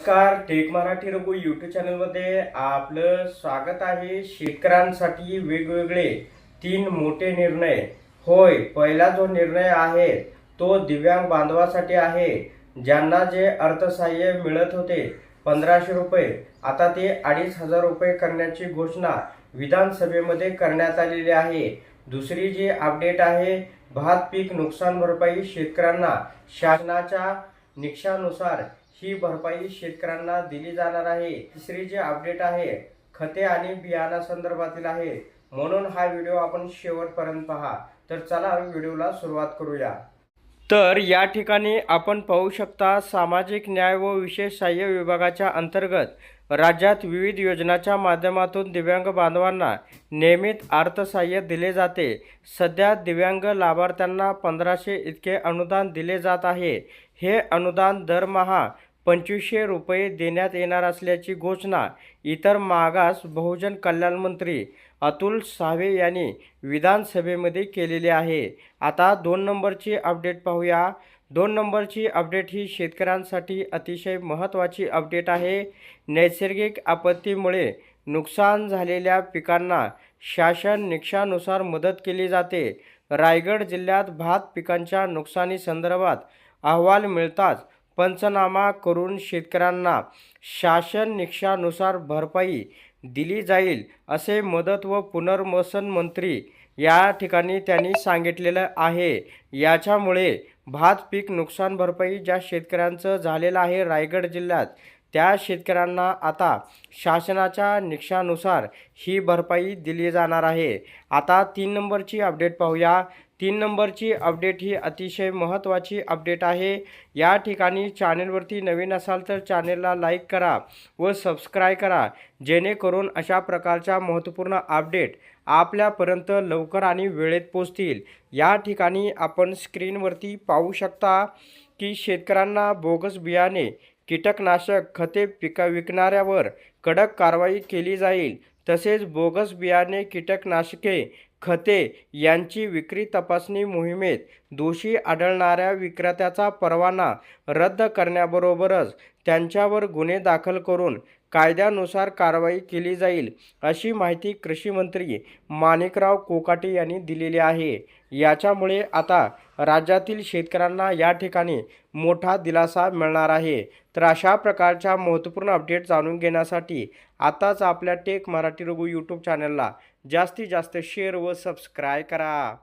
नमस्कार take Marathi Raghu YouTube चॅनलमध्ये आपलं स्वागत आहे. शेतकऱ्यांसाठी वेगवेगळे तीन मोठे निर्णय. होय पहिला जो निर्णय आहे तो दिव्यांग बांधवासाठी आहे. ज्यांना जे अर्थसहाय्य मिळत होते पंधराशे रुपये. आता ते अडीच हजार रुपये करण्याची घोषणा विधानसभेमध्ये करण्यात आलेली आहे. दुसरी जी अपडेट आहे भात पीक नुकसान भरपाई शेतकऱ्यांना शासनाच्या निकषानुसार ही भरपाई शेतकऱ्यांना दिली जाणार आहे. तिसरी जी अपडेट आहे खते आणि बियाणा संदर्भातील आहे. म्हणून हा व्हिडिओ आपण शेवटपर्यंत पहा. तर चला व्हिडिओला सुरुवात करूया. तर या ठिकाणी आपण पाहू शकता सामाजिक न्याय व विशेष सहाय्य विभागाच्या अंतर्गत राज्यात विविध योजनांच्या माध्यमातून दिव्यांग बांधवांना नियमित अर्थसहाय्य दिले जाते. सध्या दिव्यांग लाभार्थ्यांना पंधराशे इतके अनुदान दिले जात आहे. हे अनुदान दरमहा पंचवीसशे रुपये देण्यात येणार असल्याची घोषणा इतर मागास बहुजन कल्याण मंत्री अतुल सावे यांनी विधानसभेमध्ये केलेली आहे. आता दोन नंबरची अपडेट पाहूया. दोन नंबरची अपडेट ही शेतकऱ्यांसाठी अतिशय महत्त्वाची अपडेट आहे. नैसर्गिक आपत्तीमुळे नुकसान झालेल्या पिकांना शासन निकषानुसार मदत केली जाते. रायगड जिल्ह्यात भात पिकांच्या नुकसानीसंदर्भात अहवाल मिळताच पंचनामा करून शेतकऱ्यांना शासन निकषानुसार भरपाई दिली जाईल असे मदत व पुनर्वसन मंत्री या ठिकाणी त्यांनी सांगितलेलं आहे. याच्यामुळे भात पीक नुकसान भरपाई ज्या शेतकऱ्यांचं झालेलं आहे रायगड जिल्ह्यात त्या शेतकऱ्यांना आता शासनाच्या निकषानुसार ही भरपाई दिली जाणार आहे. आता तीन नंबरची अपडेट पाहूया. तीन नंबरची अपडेट ही अतिशय महत्त्वाची अपडेट आहे. या ठिकाणी चॅनेलवरती नवीन असाल तर चॅनेलला लाईक करा व सबस्क्राईब करा. जेणेकरून अशा प्रकारच्या महत्त्वपूर्ण अपडेट आपल्यापर्यंत लवकर आणि वेळेत पोचतील या ठिकाणी आपण स्क्रीनवरती पाहू शकता की शेतकऱ्यांना बोगस बियाणे कीटकनाशक खते पिका विकणाऱ्यावर कडक कारवाई केली जाईल. तसेच बोगस बियाणे कीटकनाशके खते यांची विक्री तपासणी मोहिमेत दोषी आढळणाऱ्या विक्रेत्याचा परवाना रद्द करण्याबरोबरच त्यांच्यावर गुन्हे दाखल करून कायद्यानुसार कारवाई केली जाईल अशी माहिती कृषी मंत्री माणिकराव कोकाटे यांनी दिलेली आहे. याच्यामुळे आता राज्यातील शेतकऱ्यांना या ठिकाणी मोठा दिलासा मिळणार आहे. तर अशा प्रकारच्या महत्त्वपूर्ण अपडेट जाणून घेण्यासाठी आताच आपल्या टेक मराठी रघु यूट्यूब चॅनलला जास्तीत जास्त शेअर व सबस्क्राय करा.